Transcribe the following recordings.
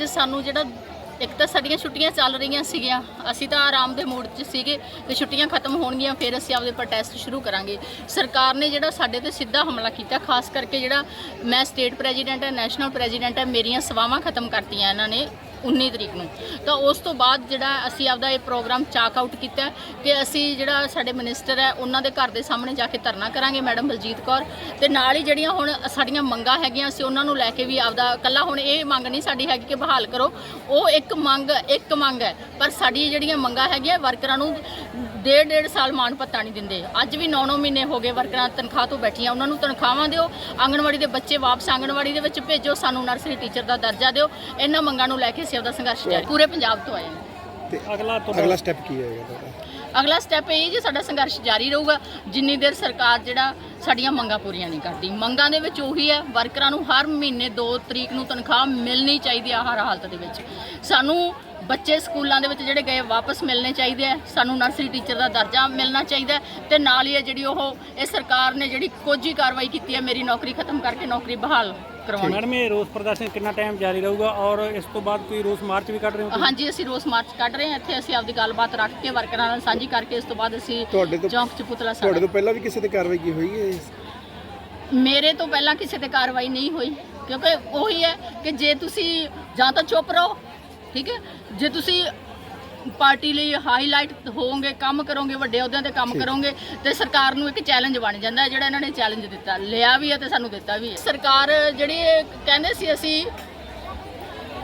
ਅੱਜ ਸਾਨੂੰ ਜਿਹੜਾ ਇੱਕ ਤਾਂ ਸਾਡੀਆਂ ਛੁੱਟੀਆਂ ਚੱਲ ਰਹੀਆਂ ਸੀਗੀਆਂ, ਅਸੀਂ ਤਾਂ ਆਰਾਮ ਦੇ ਮੂਡ 'ਚ ਸੀਗੇ ਕਿ ਛੁੱਟੀਆਂ ਖਤਮ ਹੋਣਗੀਆਂ, ਫਿਰ ਅਸੀਂ ਆਪਦੇ ਪ੍ਰੋਟੈਸਟ ਸ਼ੁਰੂ ਕਰਾਂਗੇ। ਸਰਕਾਰ ਨੇ ਜਿਹੜਾ ਸਾਡੇ ਤੇ ਸਿੱਧਾ ਹਮਲਾ ਕੀਤਾ, ਖਾਸ ਕਰਕੇ ਜਿਹੜਾ ਮੈਂ ਸਟੇਟ ਪ੍ਰੈਜ਼ੀਡੈਂਟ ਹੈ ਨੈਸ਼ਨਲ ਪ੍ਰੈਜ਼ੀਡੈਂਟ ਹੈ, ਮੇਰੀਆਂ ਸੇਵਾਵਾਂ ਖਤਮ ਕਰਤੀਆਂ ਇਹਨਾਂ ਨੇ। 19 ਤਰੀਕ ਨੂੰ। ਤਾਂ ਉਸ ਤੋਂ ਬਾਅਦ ਜਿਹੜਾ ਅਸੀਂ ਆਪਦਾ ਇਹ ਪ੍ਰੋਗਰਾਮ ਚਾਕ ਆਊਟ ਕੀਤਾ ਕਿ ਅਸੀਂ ਜਿਹੜਾ ਸਾਡੇ ਮਿਨਿਸਟਰ ਹੈ, ਉਹਨਾਂ ਦੇ ਘਰ ਦੇ ਸਾਹਮਣੇ ਜਾ ਕੇ ਧਰਨਾ ਕਰਾਂਗੇ ਮੈਡਮ ਬਲਜੀਤ ਕੌਰ। ਤੇ ਨਾਲ ਹੀ ਜਿਹੜੀਆਂ ਹੁਣ ਸਾਡੀਆਂ ਮੰਗਾਂ ਹੈਗੀਆਂ, ਅਸੀਂ ਉਹਨਾਂ ਨੂੰ ਲੈ ਕੇ ਵੀ ਆਪਦਾ ਕੱਲਾ ਹੁਣ ਇਹ ਮੰਗ ਨਹੀਂ ਸਾਡੀ ਹੈਗੀ ਕਿ ਬਹਾਲ ਕਰੋ। ਉਹ ਇੱਕ ਮੰਗ ਇੱਕ ਮੰਗ ਹੈ, ਪਰ ਸਾਡੀ ਜਿਹੜੀਆਂ ਮੰਗਾਂ ਹੈਗੀਆਂ, ਵਰਕਰਾਂ ਨੂੰ ਡੇਢ ਡੇਢ ਸਾਲ ਮਾਣ ਭੱਤਾ ਨਹੀਂ ਦਿੰਦੇ। ਅੱਜ ਵੀ 9-9 ਮਹੀਨੇ ਹੋ ਗਏ ਵਰਕਰਾਂ ਤਨਖਾਹ ਤੋਂ ਬੈਠੀਆਂ। ਉਹਨਾਂ ਨੂੰ ਤਨਖਾਹਾਂ ਦਿਓ ਆਂਗਣਵਾੜੀ ਦੇ ਬੱਚੇ ਵਾਪਸ ਆਂਗਣਵਾੜੀ ਦੇ ਵਿੱਚ ਭੇਜੋ ਸਾਨੂੰ ਨਰਸਰੀ ਟੀਚਰ ਦਾ ਦਰਜਾ ਦਿਓ। ਇਹਨਾਂ ਮੰਗਾਂ ਨੂੰ ਲੈ ਕੇ ਅਸੀਂ ਆਪਦਾ ਸੰਘਰਸ਼ ਜਾਰੀ ਪੂਰੇ ਪੰਜਾਬ ਤੋਂ ਆਏ ਤੇ ਅਗਲਾ ਅਗਲਾ ਸਟੈਪ ਕੀ ਹੋਏਗਾ ਤੁਹਾਡਾ? ਅਗਲਾ ਸਟੈਪ ਇਹ ਜੀ ਸਾਡਾ ਸੰਘਰਸ਼ ਜਾਰੀ ਰਹੂਗਾ। ਜਿੰਨੀ ਦੇਰ ਸਰਕਾਰ ਜਿਹੜਾ ਸਾਡੀਆਂ ਮੰਗਾਂ ਪੂਰੀਆਂ ਨਹੀਂ ਕਰਦੀ। ਮੰਗਾਂ ਦੇ ਵਿੱਚ ਉਹੀ ਹੈ ਵਰਕਰਾਂ ਨੂੰ ਹਰ ਮਹੀਨੇ 2 ਤਰੀਕ ਨੂੰ ਤਨਖਾਹ ਮਿਲਣੀ ਚਾਹੀਦੀ ਆ ਹਰ ਹਾਲਤ ਦੇ ਵਿੱਚ। ਸਾਨੂੰ ਬੱਚੇ ਸਕੂਲਾਂ ਦੇ ਵਿੱਚ ਜਿਹੜੇ ਗਏ ਵਾਪਸ ਮਿਲਣੇ ਚਾਹੀਦੇ ਆ। ਸਾਨੂੰ ਨਰਸਰੀ ਟੀਚਰ ਦਾ ਦਰਜਾ ਮਿਲਣਾ ਚਾਹੀਦਾ ਤੇ ਨਾਲ ਹੀ ਇਹ ਜਿਹੜੀ ਉਹ ਇਹ ਸਰਕਾਰ ਨੇ ਜਿਹੜੀ ਕੋਝੀ ਕਾਰਵਾਈ ਕੀਤੀ ਹੈ ਮੇਰੀ ਨੌਕਰੀ ਖਤਮ ਕਰਕੇ ਨੌਕਰੀ ਬਹਾਲ ਕਰਵਾਉਣੀ। ਮੈਡਮ ਇਹ ਰੋਸ ਪ੍ਰਦਰਸ਼ਨ ਕਿੰਨਾ ਟਾਈਮ ਜਾਰੀ ਰਹੂਗਾ ਔਰ ਇਸ ਤੋਂ ਬਾਅਦ ਕੋਈ ਰੋਸ ਮਾਰਚ ਵੀ ਕੱਢ ਰਹੇ ਹੋ? ਹਾਂਜੀ ਅਸੀਂ ਰੋਸ ਮਾਰਚ ਕੱਢ ਰਹੇ ਹਾਂ। ਇੱਥੇ ਅਸੀਂ ਆਪਦੀ ਗੱਲਬਾਤ ਰੱਖ ਕੇ ਵਰਕਰਾਂ ਨਾਲ ਸਾਂਝੀ ਕਰਕੇ ਇਸ ਤੋਂ ਬਾਅਦ ਅਸੀਂ ਤੁਹਾਡੇ ਤੋਂ- ਚੌਂਕ ਚ ਪੁਤਲਾ ਤੁਹਾਡੇ ਤੋਂ ਪਹਿਲਾਂ ਵੀ ਕਿਸੇ ਤੇ ਕਾਰਵਾਈ ਕੀ ਹੋਈ ਹੈ? ਮੇਰੇ ਤੋਂ ਪਹਿਲਾਂ ਕਿਸੇ ਤੇ ਕਾਰਵਾਈ ਨਹੀਂ ਹੋਈ। ਕਿਉਂਕਿ ਉਹੀ ਹੈ ਕਿ ਜੇ ਤੁਸੀਂ ਜਾਂ ਤਾਂ ਚੁੱਪ ਰਹੋ ਠੀਕ ਹੈ? ਜੇ ਤੁਸੀਂ ਪਾਰਟੀ ਲਈ ਹਾਈਲਾਈਟ ਹੋਵੋਗੇ ਕੰਮ ਕਰੋਗੇ ਵੱਡੇ ਅਹੁਦਿਆਂ ਤੇ ਕੰਮ ਕਰੋਗੇ ਤੇ ਸਰਕਾਰ ਨੂੰ ਇੱਕ ਚੈਲੰਜ ਬਣ ਜਾਂਦਾ ਹੈ ਜਿਹੜਾ ਇਹਨਾਂ ਨੇ ਚੈਲੰਜ ਦਿੱਤਾ। ਲਿਆ ਵੀ ਹੈ ਤੇ ਸਾਨੂੰ ਦਿੱਤਾ ਵੀ ਹੈ। ਸਰਕਾਰ ਜਿਹੜੀ ਕਹਿੰਦੇ ਸੀ ਅਸੀਂ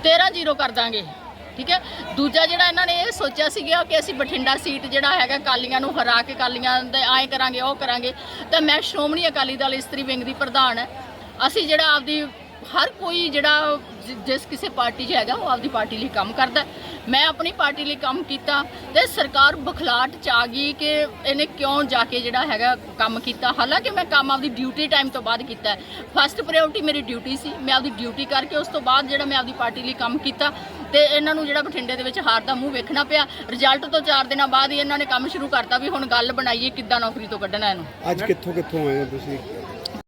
13 ਜ਼ੀਰੋ ਕਰ ਦਾਂਗੇ ਠੀਕ ਹੈ? ਦੂਜਾ ਜਿਹੜਾ ਇਹਨਾਂ ਨੇ ਇਹ ਸੋਚਿਆ ਸੀਗਾ ਕਿ ਅਸੀਂ ਬਠਿੰਡਾ ਸੀਟ ਜਿਹੜਾ ਹੈਗਾ ਕਾਲੀਆਂ ਨੂੰ ਹਰਾ ਕੇ ਕਾਲੀਆਂ ਦੇ ਆਏ ਕਰਾਂਗੇ ਉਹ ਕਰਾਂਗੇ ਤਾਂ ਮੈਂ ਸ਼੍ਰੋਮਣੀ ਅਕਾਲੀ ਦਲ ਇਸਤਰੀ ਵਿੰਗ ਦੀ ਪ੍ਰਧਾਨ ਹੈ। ਅਸੀਂ ਜਿਹੜਾ ਆਪਦੀ ਹਰ ਕੋਈ ਜਿਹੜਾ ਜਿਸ ਕਿਸੇ ਪਾਰਟੀ 'ਚ ਹੈਗਾ, ਉਹ ਆਪਦੀ ਪਾਰਟੀ ਲਈ ਕੰਮ ਕਰਦਾ ਮੈਂ ਆਪਣੀ ਪਾਰਟੀ ਲਈ ਕੰਮ ਕੀਤਾ ਤੇ ਸਰਕਾਰ ਬਖਲਾਟ ਚ ਆ ਗਈ ਕਿ ਇਹਨੇ ਕਿਉਂ ਜਾ ਕੇ ਜਿਹੜਾ ਹੈਗਾ ਕੰਮ ਕੀਤਾ। ਹਾਲਾਂਕਿ ਮੈਂ ਕੰਮ ਆਪਦੀ ਡਿਊਟੀ ਟਾਈਮ ਤੋਂ ਬਾਅਦ ਕੀਤਾ ਫਸਟ ਪ੍ਰਾਇੋਰਟੀ ਮੇਰੀ ਡਿਊਟੀ ਸੀ। ਮੈਂ ਆਪਦੀ ਡਿਊਟੀ ਕਰਕੇ ਉਸ ਤੋਂ ਬਾਅਦ ਜਿਹੜਾ ਮੈਂ ਆਪਦੀ ਪਾਰਟੀ ਲਈ ਕੰਮ ਕੀਤਾ ਤੇ ਇਹਨਾਂ ਨੂੰ ਜਿਹੜਾ ਬਠਿੰਡੇ ਦੇ ਵਿੱਚ ਹਾਰ ਦਾ ਮੂੰਹ ਵੇਖਣਾ ਪਿਆ। ਰਿਜ਼ਲਟ ਤੋਂ 4 ਦਿਨਾਂ ਬਾਅਦ ਹੀ ਇਹਨਾਂ ਨੇ ਕੰਮ ਸ਼ੁਰੂ ਕਰਤਾ ਵੀ ਹੁਣ ਗੱਲ ਬਣਾਈਏ ਕਿੱਦਾਂ ਨੌਕਰੀ ਤੋਂ ਕੱਢਣਾ ਇਹਨੂੰ। ਅੱਜ ਕਿੱਥੋਂ ਕਿੱਥੋਂ ਆਏ ਹੋ ਤੁਸੀਂ?